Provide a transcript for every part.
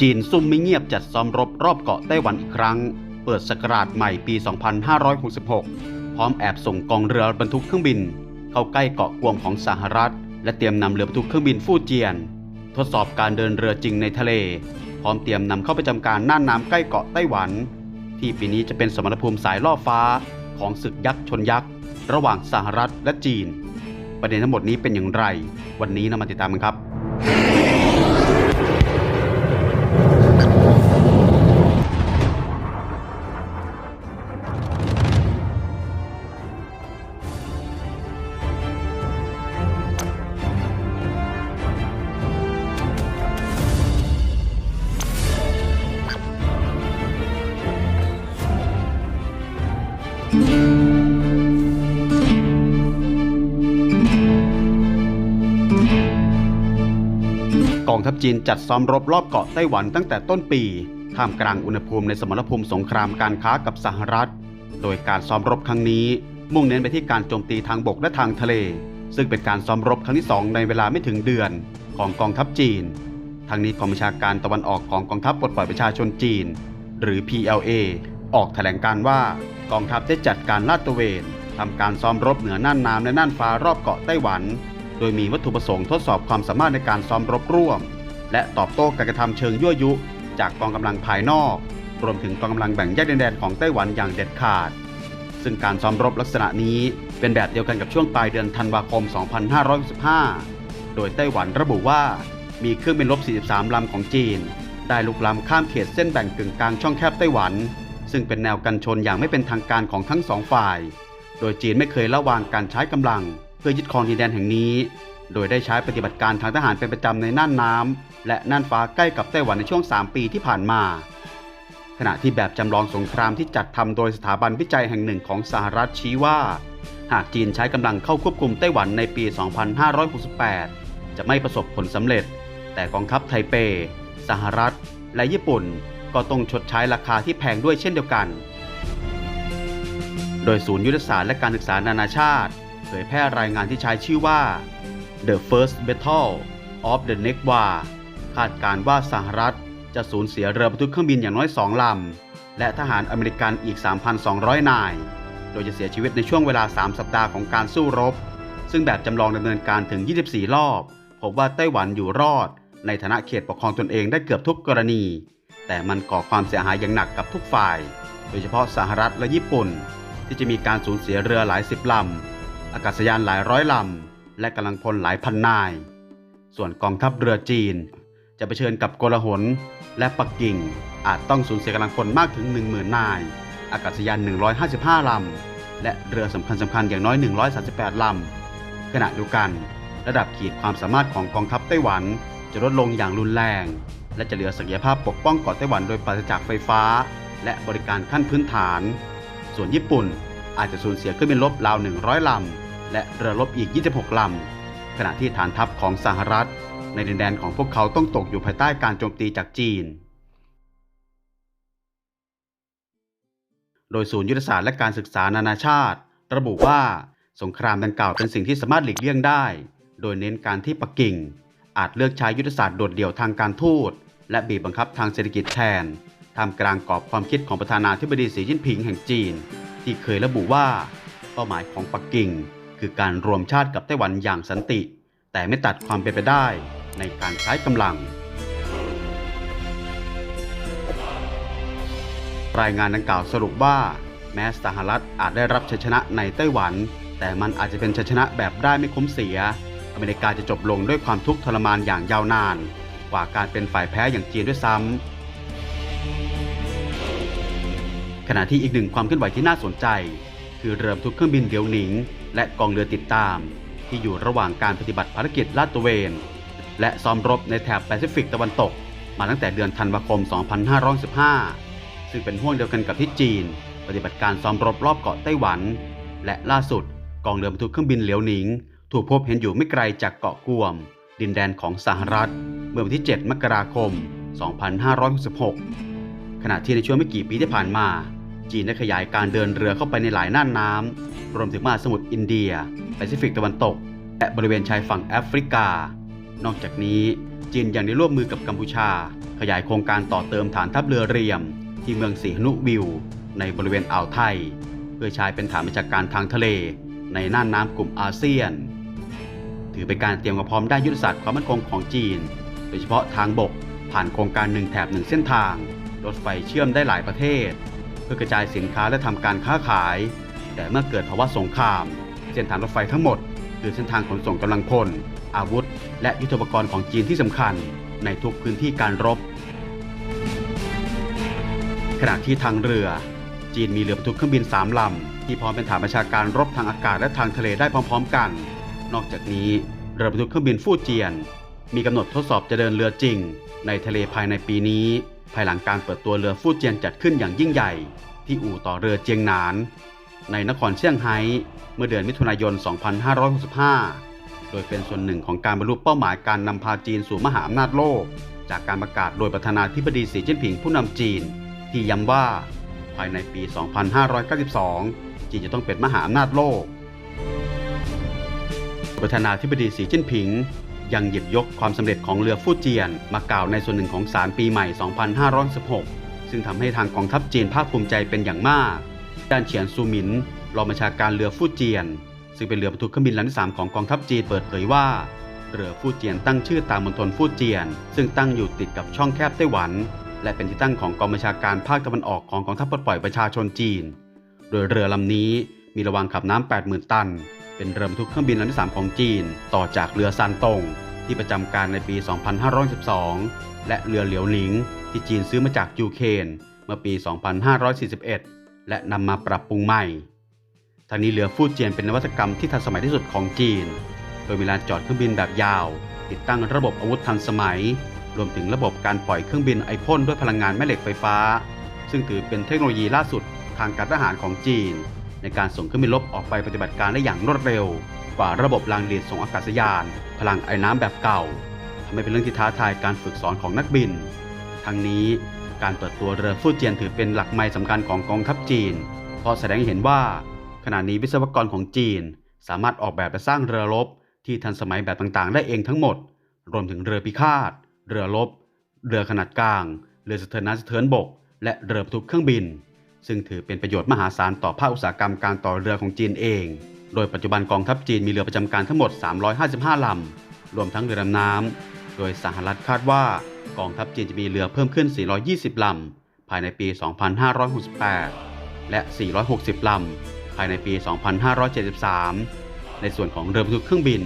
จีนซุ่มไม่เงียบจัดซ้อมรบรอบเกาะไต้หวันอีกครั้ง เปิดสกราชใหม่ปี 2566 พร้อมแอบส่งกองเรือบรรทุกเครื่องบิน เข้าใกล้เกาะกวมของสหรัฐ และเตรียมนำเรือบรรทุกเครื่องบินฟู่เจียน ทดสอบการเดินเรือจริงในทะเล พร้อมเตรียมนำเข้าประจำการน่านน้ำใกล้เกาะไต้หวัน ที่ปีนี้จะเป็นสมรภูมิสายล่อฟ้าของศึกยักษ์ชนยักษ์ระหว่างสหรัฐและจีน ประเด็นทั้งหมดนี้เป็นอย่างไร วันนี้นำมาติดตามกันครับ กองทัพจีนจัดซ้อมรบรอบเกาะไต้หวันตั้งแต่ต้นปี ท่ามกลางอุณหภูมิในสมรภูมิสงครามการค้ากับสหรัฐ โดยการซ้อมรบครั้งนี้ มุ่งเน้นไปที่การโจมตีทางบกและทางทะเล ซึ่งเป็นการซ้อมรบครั้งที่ 2 ในเวลาไม่ถึงเดือนของกองทัพจีน ทั้งนี้กองบัญชาการตะวันออกของกองทัพปลดปล่อยประชาชนจีน หรือ PLA ออกแถลงการว่ากองทัพได้จัดการลาดตระเวนทำการซ้อมรบเหนือน่านน้ำและน่านฟ้ารอบเกาะไต้หวัน โดยมีวัตถุประสงค์ทดสอบความสามารถในการซ้อมรบร่วม และตอบโต้การกระทำเชิงยั่วยุ จากกองกำลังภายนอก รวมถึงกองกำลังแบ่งแยกดินแดนของไต้หวันอย่างเด็ดขาด ซึ่งการซ้อมรบลักษณะนี้เป็นแบบเดียวกันกับช่วงปลายเดือนธันวาคม 2565 โดยไต้หวันระบุว่ามีเครื่องบินรบ 43 ลำของจีน ได้ลุกล้ำข้ามเขตเส้นแบ่งกึ่งกลางช่องแคบไต้หวัน ซึ่งเป็นแนวกันชนอย่างไม่เป็นทางการของทั้งสองฝ่าย โดยจีนไม่เคยละวางการใช้กำลัง เพื่อยึดครองดินแดนแห่งนี้ โดยได้ใช้ปฏิบัติการทางทหารเป็นประจำในน่านน้ำและน่านฟ้าใกล้กับไต้หวันในช่วง 3 ปีที่ผ่านมา ขณะที่แบบจำลองสงครามที่จัดทำโดยสถาบันวิจัยแห่งหนึ่งของสหรัฐชี้ว่า หากจีนใช้กำลังเข้าควบคุมไต้หวันในปี 2568 จะไม่ประสบผลสำเร็จ แต่กองทัพไทเป สหรัฐ และญี่ปุ่น ก็ต้องชดใช้ราคาที่แพงด้วยเช่นเดียวกัน โดยศูนย์ยุทธศาสตร์และการศึกษานานาชาติ ยแพร่รายงานที่ใช้ชื่อว่า The First Battle of the Next War คาดการณ์ว่าสหรัฐจะสูญเสียเรือบรรทุกเครื่องบินอย่างน้อย2ลำ และทหารอเมริกันอีก 3,200 นาย โดยจะเสียชีวิตในช่วงเวลา 3 สัปดาห์ของการสู้รบ ซึ่งแบบจำลองดำเนินการถึง 24 รอบ พบว่าไต้หวันอยู่รอด ในฐานะเขตปกครองตนเองได้เกือบทุกกรณี แต่มันก่อความเสียหายอย่างหนักกับทุกฝ่าย โดยเฉพาะสหรัฐและญี่ปุ่น ที่จะมีการสูญเสียเรือหลายสิบลำ อากาศยานหลายร้อยลำ และกำลังพลหลายพันนาย ส่วนกองทัพเรือจีน จะเผชิญกับโกลาหล และปักกิ่ง อาจต้องสูญเสียกำลังพลมากถึง 10,000 นาย อากาศยาน 155 ลำ และเรือสำคัญสำคัญอย่างน้อย 138 ลำ ขณะเดียวกัน ระดับขีดความสามารถของกองทัพไต้หวัน จะลดลงอย่างรุนแรง และจะเหลือศักยภาพปกป้องเกาะไต้หวันโดยปราศจากไฟฟ้า และบริการขั้นพื้นฐาน ส่วนญี่ปุ่นอาจจะสูญเสียเครื่องบินรบราว 100 ลำ และเรือรบอีก 26 ลำ ขณะที่ฐานทัพของสหรัฐ ในดินแดนของพวกเขาต้องตกอยู่ภายใต้การโจมตีจากจีน โดยศูนย์ยุทธศาสตร์และการศึกษานานาชาติ ระบุว่าสงครามดังกล่าวเป็นสิ่งที่สามารถหลีกเลี่ยงได้ โดยเน้นการที่ปักกิ่ง อาจเลือกใช้ยุทธศาสตร์โดดเดี่ยวทางการทูต และบีบบังคับทางเศรษฐกิจแทนท่ามกลางกรอบความคิดของประธานาธิบดีสีจิ้นผิงแห่งจีน ที่เคยระบุว่า เป้าหมายของปักกิ่ง คือการรวมชาติกับไต้หวันอย่างสันติ แต่ไม่ตัดความเป็นไปได้ในการใช้กำลัง รายงานดังกล่าวสรุปว่า แม้สหรัฐอาจได้รับชัยชนะในไต้หวัน แต่มันอาจจะเป็นชัยชนะแบบได้ไม่คุ้มเสีย อเมริกาจะจบลงด้วยความทุกข์ทรมานอย่างยาวนาน กว่าการเป็นฝ่ายแพ้อย่างจีนด้วยซ้ำขณะที่อีกหนึ่งความเคลื่อนไหวที่น่าสนใจ คือเรือทุกเครื่องบินเดียวหนิง และกองเรือติดตาม ที่อยู่ระหว่างการปฏิบัติภารกิจลาดตระเวน และซ้อมรบในแถบแปซิฟิกตะวันตก มาตั้งแต่เดือนธันวาคม 2515 ซึ่งเป็นห่วงเดียวกันกับที่จีน ปฏิบัติการซ้อมรบรอบเกาะไต้หวัน และล่าสุดกองเรือบรรทุกเครื่องบินเหลียวหนิง ถูกพบเห็นอยู่ไม่ไกลจากเกาะกวม ดินแดนของสหรัฐ เมื่อวันที่ 7 มกราคม 2566 ขณะที่ในช่วงไม่กี่ปีที่ผ่านมา จีนได้ขยายการเดินเรือเข้าไปในหลายน่านน้ำรวมถึงมหาสมุทรอินเดียแปซิฟิกตะวันตก และบริเวณชายฝั่งแอฟริกา นอกจากนี้จีนยังได้ร่วมมือกับกัมพูชา ขยายโครงการต่อเติมฐานทัพเรือเรียม ที่เมืองสีหนุวิว ในบริเวณอ่าวไทย เพื่อใช้เป็นฐานบัญชาการทางทะเล ในน่านน้ำกลุ่มอาเซียน ถือเป็นการเตรียมความพร้อมด้านยุทธศาสตร์ความมั่นคงของจีน โดยเฉพาะทางบกผ่านโครงการหนึ่งแถบหนึ่งเส้นทางรถไฟเชื่อมได้หลายประเทศ เพื่อกระจายสินค้าและทำการค้าขาย แต่เมื่อเกิดภาวะสงคราม เส้นทางรถไฟทั้งหมด คือเส้นทางขนส่งกำลังพล อาวุธ และยุทโธปกรณ์ของจีนที่สำคัญ ในทุกพื้นที่การรบ ขณะที่ทางเรือ จีนมีเรือบรรทุกเครื่องบิน3ลำที่พร้อมเป็นฐานประชาการรบทางอากาศและทางทะเลได้พร้อม ๆ กัน นอกจากนี้เรือบรรทุกเครื่องบินฟู่เจียน มีกำหนดทดสอบจะเดินเรือจริง ในทะเลภายในปีนี้ ภายหลังการเปิดตัวเรือฟู่เจียนจัดขึ้นอย่างยิ่งใหญ่ ที่อู่ต่อเรือเจียงหนาน ในนครเซี่ยงไฮ้เมื่อเดือนมิถุนายน 2565 โดยเป็นส่วนหนึ่งของการบรรลุเป้าหมายการนำพาจีนสู่มหาอำนาจโลก จากการประกาศโดยประธานาธิบดีสีจิ้นผิงผู้นำจีน ที่ย้ำว่า ภายในปี 2592 จีนจะต้องเป็นมหาอำนาจโลกประธานาธิบดีสีจิ้นผิง ยังหยิบยกความสำเร็จของเรือฟู่เจียน มากล่าวในส่วนหนึ่งของสารปีใหม่ 2516 ซึ่งทำให้ทางกองทัพจีนภาคภูมิใจเป็นอย่างมาก ด้านเฉียนซูหมินรองบัญชาการเรือฟู่เจียน ซึ่งเป็นเรือบรรทุกเครื่องบินลำที่ 3 ของกองทัพจีนเปิดเผยว่า เรือฟู่เจียนตั้งชื่อตามมณฑลฟู่เจียน ซึ่งตั้งอยู่ติดกับช่องแคบไต้หวัน และเป็นที่ตั้งของกองบัญชาการภาคตะวันออกของกองทัพปลดปล่อยประชาชนจีน โดยเรือลำนี้มีระวางขับน้ำ80,000 ตัน เป็นเรือบรรทุกเครื่องบินลำที่ 3 ของจีน ต่อจากเรือซานตง ที่ประจำการในปี 2512 และเรือเหลียวหลิง ที่จีนซื้อมาจากยูเครนเมื่อปี 2541 และนำมาปรับปรุงใหม่ทางนี้เรือฟูเจียนเป็นนวัตกรรมที่ทันสมัยที่สุดของจีน โดยมีลานจอดเครื่องบินแบบยาว ติดตั้งระบบอาวุธทันสมัย รวมถึงระบบการปล่อยเครื่องบินไอพ่นด้วยพลังงานแม่เหล็กไฟฟ้า ซึ่งถือเป็นเทคโนโลยีล่าสุดทางการทหารของจีน ในการส่งเครื่องบินรบออกไปปฏิบัติการได้อย่างรวดเร็ว กว่าระบบรางเรียนส่งอากาศยาน พลังไอ้น้ำแบบเก่าทำให้เป็นเรื่องที่ท้าทายการฝึกสอนของนักบิน ทั้งนี้การเปิดตัวเรือฟู่เจียนถือเป็นหลักไม้สำคัญของกองทัพจีน เพราะแสดงให้เห็นว่า ขณะนี้วิศวกรของจีน สามารถออกแบบและสร้างเรือรบ ที่ทันสมัยแบบต่างๆ ได้เองทั้งหมด รวมถึงเรือพิฆาต เรือรบ เรือขนาดกลาง เรือสะเทินน้ำสะเทินบก และเรือบรรทุกเครื่องบิน ซึ่งถือเป็นประโยชน์มหาศาลต่อภาคอุตสาหกรรมการต่อเรือของจีนเอง โดยปัจจุบันกองทัพจีนมีเรือประจำการทั้งหมด 355 ลำ รวมทั้งเรือดำน้ำ โดยสหรัฐคาดว่ากองทัพจีนจะมีเรือเพิ่มขึ้น 420 ลำ ภายในปี 2568 และ 460 ลำ ภายในปี 2573 ในส่วนของเรือบรรทุกเครื่องบิน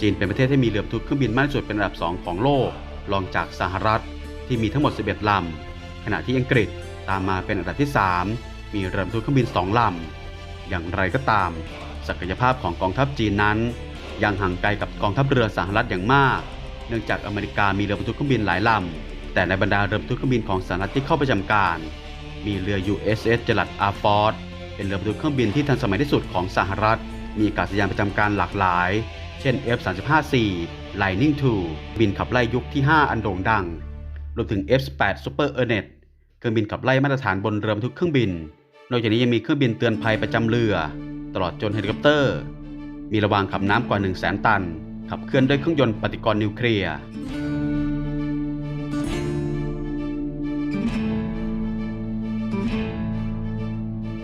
จีนเป็นประเทศที่มีเรือบรรทุกเครื่องบินมากที่สุดเป็นอันดับ 2 ของโลก รองจากสหรัฐที่มีทั้งหมด 11 ลำ ขณะที่อังกฤษ ตามมาเป็นอันดับที่ 3 มีเรือบรรทุกเครื่องบิน2ลำ อย่างไรก็ตาม ศักยภาพของกองทัพจีนนั้น ยังห่างไกลกับกองทัพเรือสหรัฐอย่างมาก เนื่องจากอเมริกามีเรือบรรทุกเครื่องบินหลายลำ แต่ในบรรดาเรือบรรทุกเครื่องบินของสหรัฐที่เข้าประจำการ มีเรือ USS จลัดอาร์ฟอร์ดเป็นเรือบรรทุกเครื่องบินที่ทันสมัยที่สุดของสหรัฐ มีอากาศยานประจำการหลากหลาย เช่น F-35C Lightning II บินขับไล่ยุคที่ 5 อันโด่งดัง รวมถึง F-8 Super Hornet เครื่องบินขับไล่มาตรฐานบนเรือทุกเครื่องบิน นอกจากนี้ยังมีเครื่องบินเตือนภัยประจำเรือ ตลอดจนเฮลิคอปเตอร์ มีระวางขับน้ำกว่า 1 0 0 0 0แสนตัน ขับเคลื่อนด้วยเครื่องยนต์ปฏิกรณ์นิวเคลียร์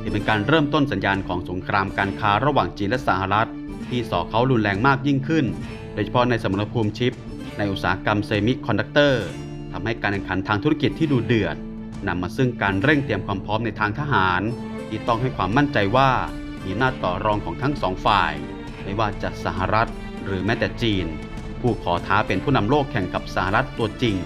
ที่เป็นการเริ่มต้นสัญญาณของสงครามการค้าระหว่างจีนและสหรัฐ ที่ส่อเขารุนแรงมากยิ่งขึ้น โดยเฉพาะในสมรภูมิชิป ในอุตสาหกรรมเซมิคอนดักเตอร์ทำให้การแข่งขันทางธุรกิจที่ดูเดือด นำมาซึ่งการเร่งเตรียมความพร้อมในทางทหาร ที่ต้องให้ความมั่นใจว่ามีหน้าต่อรองของทั้งสองฝ่าย ไม่ว่าจะสหรัฐหรือแม้แต่จีน ผู้ขอท้าเป็นผู้นำโลกแข่งกับสหรัฐตัวจริง